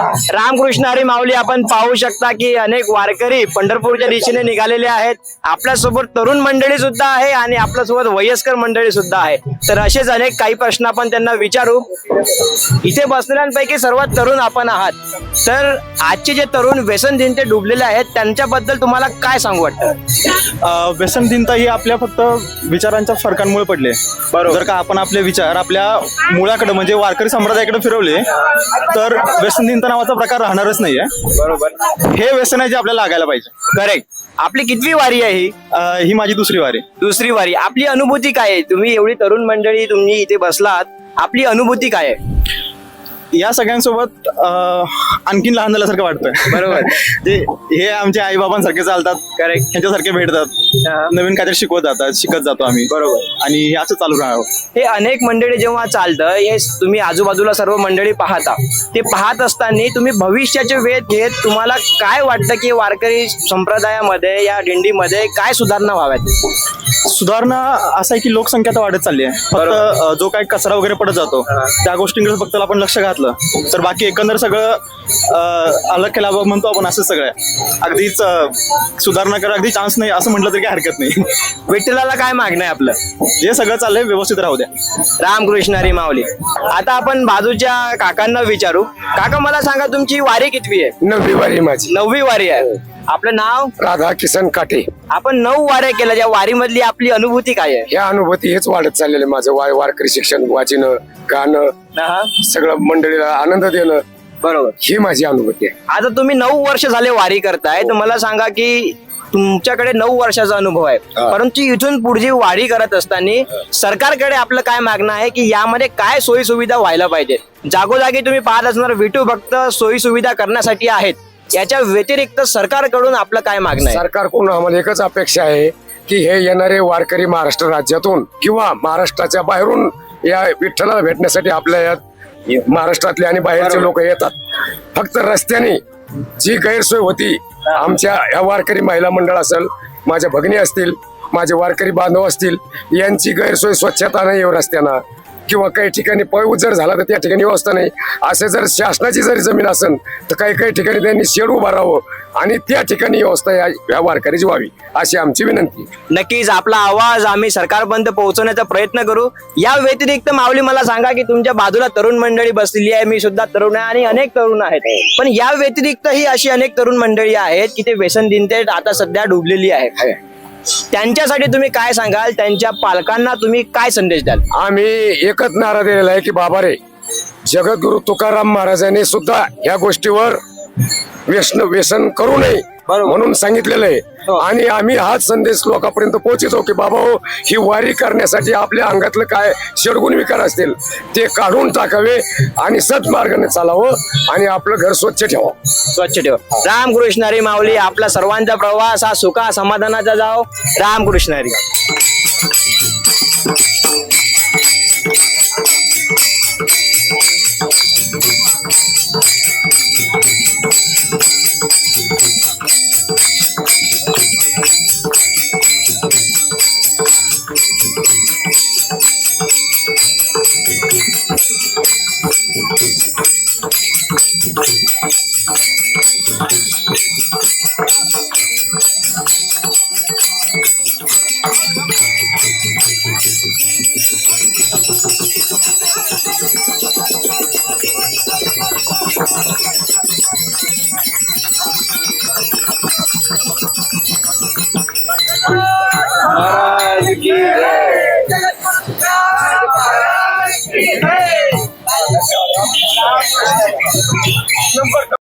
रामकृष्ण हरी माऊली आपण पाहू शकता की अनेक वारकरी पंढरपूरच्या दिशेने निघालेले आहेत. आपल्यासोबत तरुण मंडळी सुद्धा आहे आणि आपल्यासोबत वयस्कर मंडळी सुद्धा आहे. तर असेच अनेक काही प्रश्न आपण त्यांना विचारू. इथे बसणाऱ्यांपैकी सर्वात तरुण आपण आहात. तर आजचे जे तरुण व्यसन दिन ते डुबलेले आहेत त्यांच्याबद्दल तुम्हाला काय सांगू वाटतं? अ, व्यसन दिनता ही आपल्या फक्त विचारांच्या फरकांमुळे पडले. बरोबर. जर का आपण आपले विचार आपल्या मुळाकडे म्हणजे वारकरी संप्रदायाकडे फिरवले तर व्यसन दिनता नावाचा प्रकार राहणारच नाहीये. बरोबर. हे व्यसन आहे जे आपल्याला लागायला पाहिजे. करेक्ट आपली कितवी वारी आहे ही? ही माझी दुसरी वारी. दुसरी वारी. आपली अनुभूती काय आहे? तुम्ही एवढी तरुण मंडळी तुम्ही इथे बसलात. आपली अनुभूती काय आहे? या सगळ्यांसोबत अ, आणखीन लहान झाल्यासारखं वाटतंय. बरोबर. ते हे आमचे आई बाबांसारखे चालतात Correct. ह्यांच्यासारखे भेटतात. नवीन काहीतरी शिकवत जातात शिकत जातो आम्ही. बरोबर. आणि हे असं चालू राहावं. हे अनेक मंडळी जेव्हा चालतं हे तुम्ही आजूबाजूला सर्व मंडळी पाहता. ते पाहत असताना तुम्ही भविष्याचे वेध घेत तुम्हाला काय वाटतं की वारकरी संप्रदायामध्ये या दिंडीमध्ये काय सुधारणा व्हाव्यात? सुधारणा असं आहे की लोकसंख्या तर वाढत चालली आहे. फक्त अ, जो काही कचरा वगैरे पडत जातो त्या गोष्टींकडे फक्त आपण लक्ष घातलं तर बाकी एकंदर सगळं अलग केला बघ म्हणतो आपण असं सगळं. अगदीच सुधारणा करा अगदी चान्स नाही असं म्हटलं तरी काही हरकत नाही. विठ्ठलाला काय मागणं आहे आपलं? जे सगळं चाललंय व्यवस्थित राहू द्या. रामकृष्ण हरी माऊली. आता आपण बाजूच्या काकांना विचारू. काका मला सांगा तुमची वारी कितवी आहे? नववी वारी माझी. नववी वारी आहे. आपलं नाव? राधा किसन काटे. आपण नऊ वाऱ्या केल्या त्या वारीमधली आपली अनुभूती काय आहे? ह्या अनुभूती हेच वाढत चाललेलं आहे माझं. वाय वारकरी शिक्षण वाचणं गाणं हा, सगळं मंडळीला आनंद देणं बरोबर. ही माझी अनुभूती आहे. आता तुम्ही नऊ वर्ष झाले वारी करताय तर मला सांगा की तुमच्याकडे नऊ वर्षाचा अनुभव आहे. हा. परंतु इथून पुढची वारी करत असताना सरकारकडे आपलं काय मागणं आहे की यामध्ये काय सोयी सुविधा व्हायला पाहिजे? जागोजागी तुम्ही पाहत असणार विटू भक्त सोयी सुविधा करण्यासाठी आहेत. याच्या व्यतिरिक्त सरकारकडून आपलं काय मागणं आहे? सरकारकडून आम्हाला एकच अपेक्षा आहे की हे येणारे वारकरी महाराष्ट्र राज्यातून किंवा महाराष्ट्राच्या बाहेरून या विठ्ठलाला भेटण्यासाठी आपल्या या महाराष्ट्रातले आणि बाहेरचे लोक येतात. फक्त रस्त्याने जी गैरसोय होती आमच्या या वारकरी महिला मंडळ असेल माझ्या भगिनी असतील माझे वारकरी बांधव असतील यांची गैरसोय स्वच्छता नाही रस्त्यानं. किंवा काही ठिकाणी पळूत जर झाला तर त्या ठिकाणी व्यवस्था नाही. असे जर शासनाची जरी जमीन असेल तर काही काही ठिकाणी त्यांनी शेड उभा राहावं आणि त्या ठिकाणी व्यवस्था या या वारकऱ्याची व्हावी अशी आमची विनंती नक्कीच आपला आवाज आम्ही सरकारपर्यंत पोहोचवण्याचा प्रयत्न करू. या व्यतिरिक्त माऊली मला सांगा की तुमच्या बाजूला तरुण मंडळी बसलेली आहे मी सुद्धा तरुण आहे आणि अनेक तरुण आहेत. पण या व्यतिरिक्त ही अशी अनेक तरुण मंडळी आहेत की ते व्यसन दिनते आता सध्या डुबलेली आहे. त्यांच्यासाठी तुम्ही काय सांगाल? त्यांच्या पालकांना तुम्ही काय संदेश द्याल? आम्ही एकच नारा दिलेला आहे की बाबा रे जगद्गुरु तुकाराम महाराजांनी सुद्धा या गोष्टीवर व्यसन व्यसन करू नये. म्हणून सांगितलेलं हो. आहे आणि आम्ही हाच संदेश लोकांपर्यंत पोहोचवतो की बाबा हो ही वारी करण्यासाठी आपल्या अंगातलं काय षडगुण विकार असतील ते काढून टाकावे आणि सद्मार्गाने चालावं आणि आपलं घर स्वच्छ ठेवावं. स्वच्छ ठेव. रामकृष्ण हरी माऊली आपला सर्वांचा प्रवास हा सुखा समाधानाचा जाओ रामकृष्ण हरी no,